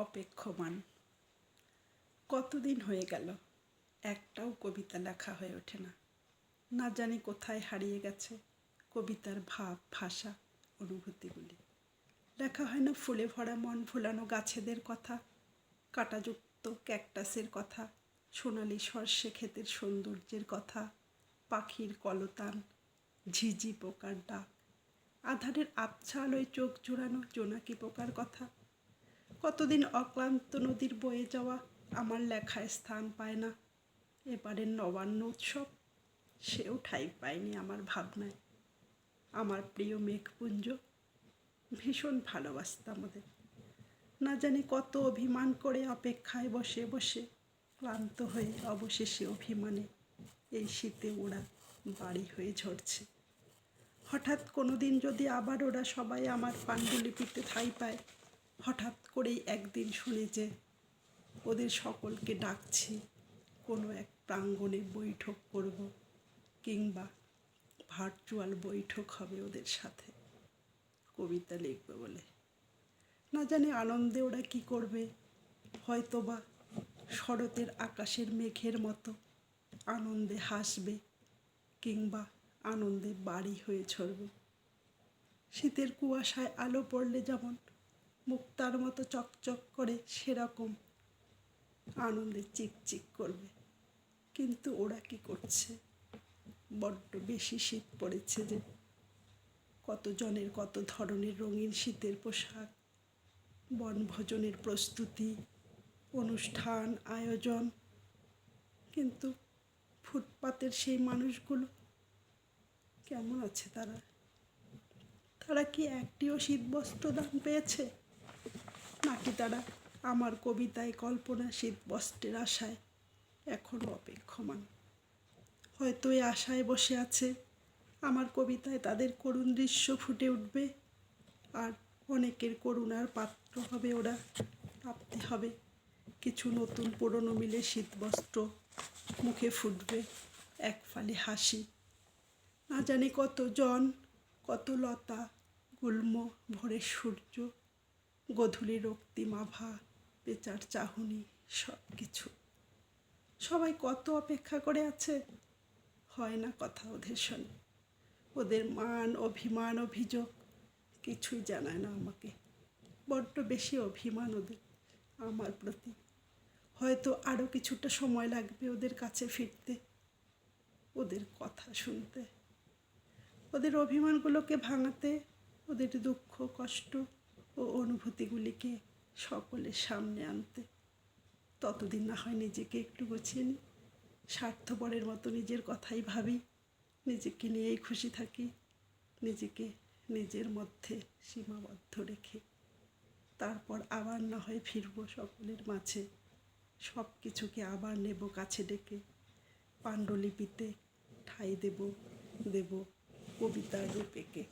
অপেক্ষমান। কতদিন হয়ে গেল? একটাও কবিতা লেখা হয়ে ওঠে না। না জানি কোথায় হারিয়ে গেছে কবিতার ভাব, ভাষা, অনুভূতিগুলি। লেখা হয় না ফুলে ভরা মন ভুলানো গাছেদের কথা, কাঁটাযুক্ত ক্যাকটাসের কথা, সোনালি সর্ষে ক্ষেতের সৌন্দর্যের কথা, পাখির কলতান, ঝিঝি পোকার ডাক, আধারের আবছা আলোয় চোখ জোড়ানো জোনাকি পোকার কথা কতদিন অক্লান্ত নদীর বয়ে যাওয়া আমার লেখায় স্থান পায় না। এবারের নবান্ন উৎসব সেও ঠাই পায়নি আমার ভাবনায়। আমার প্রিয় মেঘপুঞ্জ, ভীষণ ভালোবাসতাম ওদের না জানি কত অভিমান করে অপেক্ষায় বসে বসে ক্লান্ত হয়ে অবশেষে অভিমানে এই শীতে ওরা বাড়ি হয়ে ঝরছে। হঠাৎ কোনো দিন যদি আবার ওরা সবাই আমার পাণ্ডুলিপিতে ঠাই পায় হঠাৎ করেই একদিন শুনে যে ওদের সকলকে ডাকছি, কোনো এক প্রাঙ্গণে বৈঠক করব কিংবা ভার্চুয়াল বৈঠক হবে ওদের সাথে। কবিতা লিখবে বলে। না জানি আনন্দে ওরা কি করবে, হয়তোবা শরতের আকাশের মেঘের মতো আনন্দে হাসবে কিংবা আনন্দে বাড়ি হয়ে ছড়বে শীতের কুয়াশায় আলো পড়লে যেমন মুক্তার মতো চকচক করে সেরকম আনন্দে চিকচিক করবে। কিন্তু ওরা কি করছে? বড্ড বেশি শীত পড়েছে যে, কতজনের কত ধরনের রঙিন শীতের পোশাক, বনভোজনের প্রস্তুতি, অনুষ্ঠান, আয়োজন। কিন্তু ফুটপাতের সেই মানুষগুলো কেমন আছে তারা? তারা কি একটিও শীতবস্ত্র দান পেয়েছে? নাকি তারা আমার কবিতায় কল্পনা শীতবস্ত্রের আশায় এখনও অপেক্ষমান। হয়তো এই আশায় বসে আছে, আমার কবিতায় তাদের করুণ দৃশ্য ফুটে উঠবে, আর অনেকের করুণার পাত্র হবে ওরা, ভাবতে হবে কিছু নতুন পুরনো মিলে শীতবস্ত্র মুখে ফুটবে এক ফালে হাসি। না জানি কত জন কত লতা, গুল্ম ভোরের সূর্য গধূলি রক্তিম আভা পেচার চাহনি সব কিছু সবাই কত অপেক্ষা করে আছে? হয় না কথা ওদের শোনে ওদের মান, অভিমান, অভিযোগ কিছুই জানায় না আমাকে। বড্ড বেশি অভিমান ওদের, আমার প্রতি। হয়তো আরও কিছুটা সময় লাগবে ওদের কাছে ফিরতে, ওদের কথা শুনতে। ওদের অভিমানগুলোকে ভাঙাতে, ওদের দুঃখ, কষ্ট ও অনুভূতিগুলিকে সকলের সামনে আনতে। ততদিন না হয় নিজেকে একটু গুছিয়ে নিই। স্বার্থপরের মতো নিজের কথাই ভাবি। নিজেকে নিয়েই খুশি থাকি। নিজেকে নিজের মধ্যে সীমাবদ্ধ রেখে। তারপর আবার না হয় ফিরবো সকলের মাঝে। সব কিছুকে আবার নেব কাছে ডেকে। পাণ্ডুলিপিতে ঠাঁই দেব দেব কবিতার রূপেকে।